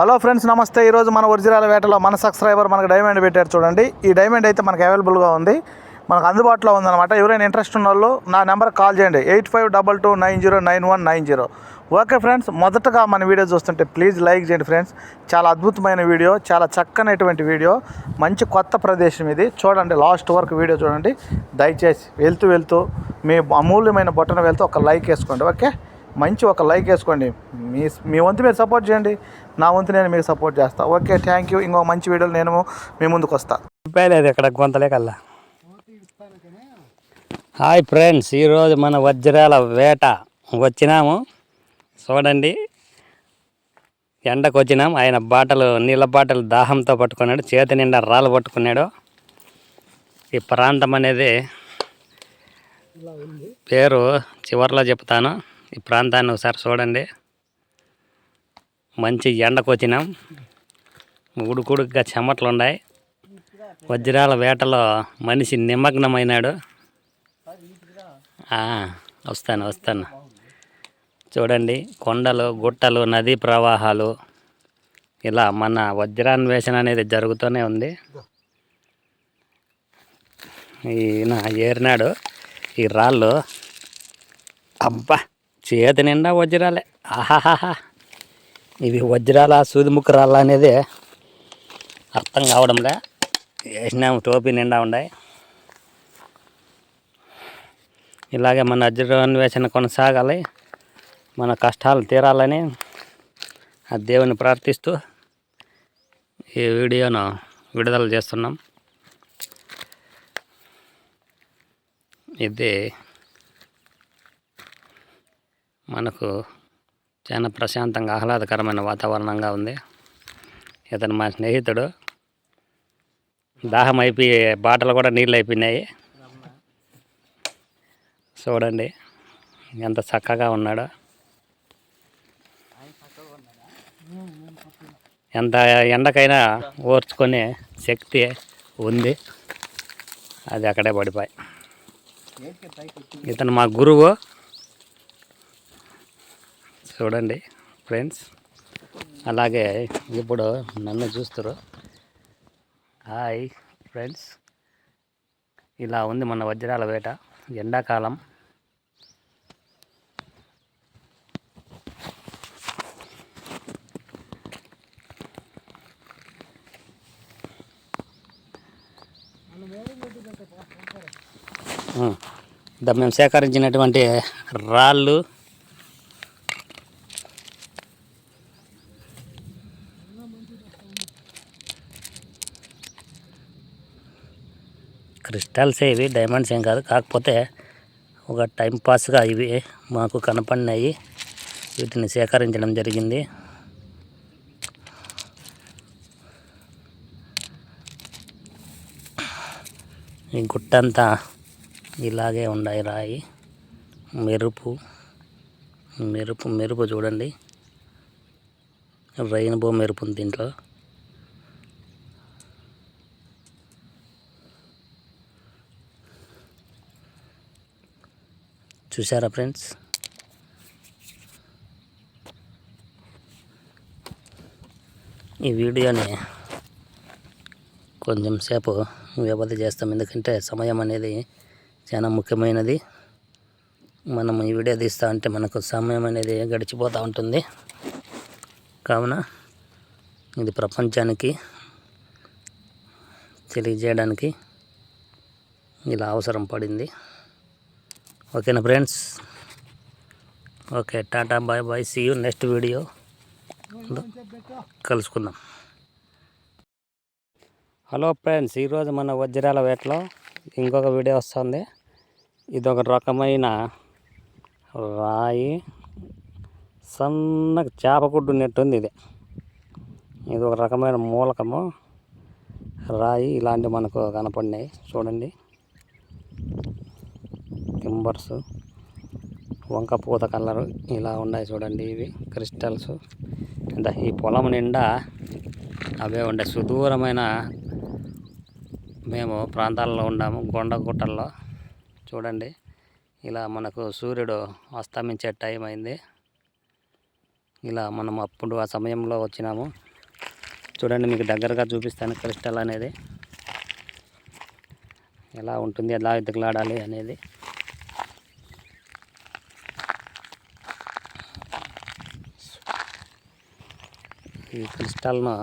Hello friends నమస్తే. ఈరోజు మన ఒరిజినల్ వేటలో మన సబ్స్క్రైబర్ మనకు డైమండ్ పెట్టారు చూడండి. ఈ డైమండ్ అయితే మనకు అవైలబుల్గా ఉంది. మనకు అందుబాటులో ఉందన్నమాట. ఎవరైనా ఇంట్రెస్ట్ ఉన్న వాళ్ళు నా నెంబర్కి కాల్ చేయండి. Eight five double two nine zero nine one nine zero. Okay friends మొదటగా మన వీడియో చూస్తుంటే ప్లీజ్ లైక్ చేయండి ఫ్రెండ్స్. చాలా అద్భుతమైన వీడియో చాలా చక్కనటువంటి వీడియో. మంచి కొత్త ప్రదేశం ఇది. చూడండి లాస్ట్ వరకు వీడియో చూడండి. దయచేసి వెళ్తూ వెళ్తూ మీ అమూల్యమైన బొట్టను వెళ్తూ ఒక లైక్ వేసుకోండి. ఓకే? మంచి ఒక లైక్ వేసుకోండి. మీ మీ వంతు మీరు సపోర్ట్ చేయండి. నా వంతు నేను మీకు సపోర్ట్ చేస్తా. ఓకే థ్యాంక్ యూ ఇంకో మంచి వీడియోలు నేను మీ ముందుకు వస్తా. లేదు ఇక్కడ గొంతలే కల్లా. హాయ్ ఫ్రెండ్స్ ఈరోజు మన వజ్రాల వేట వచ్చినాము. చూడండి. ఎండకు వచ్చినాం ఆయన బాటలు నీళ్ళ బాటలు దాహంతో పట్టుకున్నాడు. చేతి నిండా రాళ్ళు పట్టుకున్నాడు. ఈ ప్రాంతం అనేది పేరు చివరిలో చెప్తాను. ఈ ప్రాంతాన్ని ఒకసారి చూడండి. మంచి ఎండకొచ్చినాం ఉడుకుడుగ్గా ఉన్నాయి. వజ్రాల వేటలో మనిషి నిమగ్నమైనాడు. వస్తాను వస్తాను. చూడండి కొండలు గుట్టలు నదీ ప్రవాహాలు. ఇలా మన వజ్రాన్వేషణ అనేది జరుగుతూనే ఉంది. ఈయన ఏరినాడు. ఈ రాళ్ళు అబ్బా! చేతి నిండా వజ్రాలే. ఆహాహా ఇవి వజ్రాల సూదిముక్కు రాళ్ళ అనేది అర్థం కావడంలే. వేసినాము టోపీ నిండా ఉన్నాయి ఇలాగే మన అన్వేషణ కొనసాగాలి. మన కష్టాలు తీరాలని ఆ దేవుని ప్రార్థిస్తూ ఈ వీడియోను విడుదల చేస్తున్నాం. ఇది మనకు చాలా ప్రశాంతంగా ఆహ్లాదకరమైన వాతావరణంగా ఉంది. ఇతను మా స్నేహితుడు. దాహం అయిపోయి బాటలు కూడా నీళ్ళు అయిపోయినాయి. చూడండి ఎంత చక్కగా ఉన్నాడో. ఎంత ఎండకైనా ఓర్చుకునే శక్తి ఉంది. అది అక్కడే పడిపోయి. ఇతను మా గురువు. చూడండి ఫ్రెండ్స్. అలాగే ఇప్పుడు నన్ను చూస్తారు హాయ్ ఫ్రెండ్స్. ఇలా ఉంది మన వజ్రాల వేట ఎండాకాలం. ఉం. మేము సేకరించినటువంటి రాళ్ళు క్రిస్టల్స్ ఇవి డైమండ్స్ ఏం కాదు. కాకపోతే ఒక టైం పాస్గా ఇవి మాకు కనపడినాయి. వీటిని సేకరించడం జరిగింది. ఈ గుట్టంతా ఇలాగే ఉన్నాయి రాయి. మెరుపు మెరుపు మెరుపు చూడండి. రెయిన్బో మెరుపు ఉంది దీంట్లో. చూసారా ఫ్రెండ్స్? ఈ వీడియోని కొంచెం సేపు వ్యవధి చేస్తాం. ఎందుకంటే సమయం అనేది చాలా ముఖ్యమైనది. మనం ఈ వీడియో తీస్తా అంటే మనకు సమయం అనేది గడిచిపోతూ ఉంటుంది. కావున ఇది ప్రపంచానికి తెలియజేయడానికి ఇలా అవసరం పడింది. ఓకేనా friends? Okay tata bye bye see you next video కలుసుకుందాం. హలో ఫ్రెండ్స్ ఈరోజు మన వజ్రాల వేటలో ఇంకొక వీడియో వస్తుంది. ఇది ఒక రకమైన రాయి సన్నగా చేప గుడ్డు ఉంది ఇది. ఇది ఒక రకమైన మూలకము. రాయి ఇలాంటివి మనకు కనపడినాయి. చూడండి. టింబర్స్ వంక పూత కలరు ఇలా ఉన్నాయి చూడండి ఇవి క్రిస్టల్స్. అంటే ఈ పొలం నిండా అవే ఉండే సుదూరమైన మేము ప్రాంతాల్లో ఉన్నాము కొండ గుట్టల్లో. చూడండి ఇలా మనకు సూర్యుడు అస్తమించే టైం అయింది. ఇలా మనం అప్పుడు ఆ సమయంలో వచ్చినాము. చూడండి మీకు దగ్గరగా చూపిస్తాను క్రిస్టల్ అనేది. ఎలా ఉంటుంది ఎలా ఎదుగులాడాలి అనేది. ఈ క్రిస్టల్ను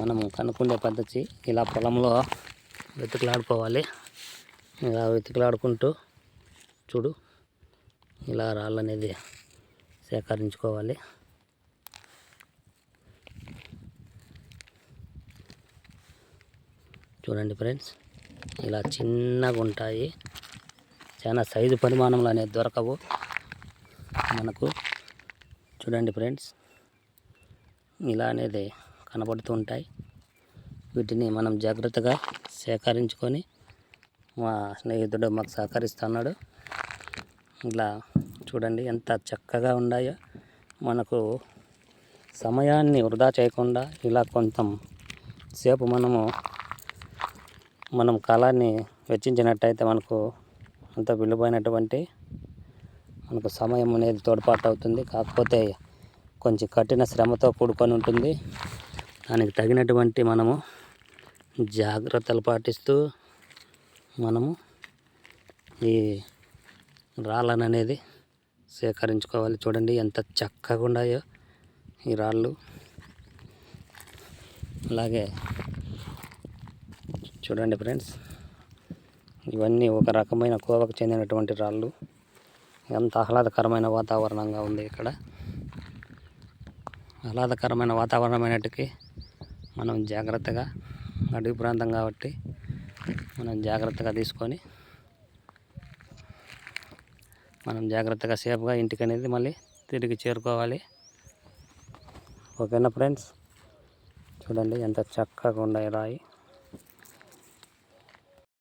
మనము కనుక్కునే పద్ధతి ఇలా పొలంలో వెతుకులాడుకోవాలి. ఇలా వెతుకులాడుకుంటూ చూడు ఇలా రాళ్ళు అనేది సేకరించుకోవాలి. చూడండి ఫ్రెండ్స్ ఇలా చిన్నగా ఉంటాయి. చాలా సైజు పరిమాణంలో అనేది దొరకవు. మనకు చూడండి ఫ్రెండ్స్ ఇలా అనేది కనబడుతూ ఉంటాయి వీటిని మనం జాగ్రత్తగా సేకరించుకొని మా స్నేహితుడు మాకు సహకరిస్తున్నాడు. ఇలా చూడండి ఎంత చక్కగా ఉన్నాయో. మనకు సమయాన్ని వృధా చేయకుండా ఇలా కొంత సేపు మనము మనం కాలాన్ని వెచ్చించినట్టయితే మనకు అంత విలువైనటువంటి మనకు సమయం అనేది తోడ్పాటు అవుతుంది. కాకపోతే కొంచెం కఠిన శ్రమతో కూడుకొని ఉంటుంది. దానికి తగినటువంటి మనము జాగ్రత్తలు పాటిస్తూ మనము ఈ రాళ్ళను అనేది సేకరించుకోవాలి. చూడండి ఎంత చక్కగా ఉన్నాయో ఈ రాళ్ళు. అలాగే చూడండి ఫ్రెండ్స్ ఇవన్నీ ఒక రకమైన కోవకు చెందినటువంటి రాళ్ళు. ఎంత ఆహ్లాదకరమైన వాతావరణంగా ఉంది ఇక్కడ. ఆహ్లాదకరమైన వాతావరణమైనట్టుకి మనం జాగ్రత్తగా అడవి ప్రాంతం కాబట్టి మనం జాగ్రత్తగా తీసుకొని మనం జాగ్రత్తగా సేఫ్గా ఇంటికి అనేది మళ్ళీ తిరిగి చేరుకోవాలి. ఓకేనా ఫ్రెండ్స్? చూడండి ఎంత చక్కగా ఉన్నాయి రాయి.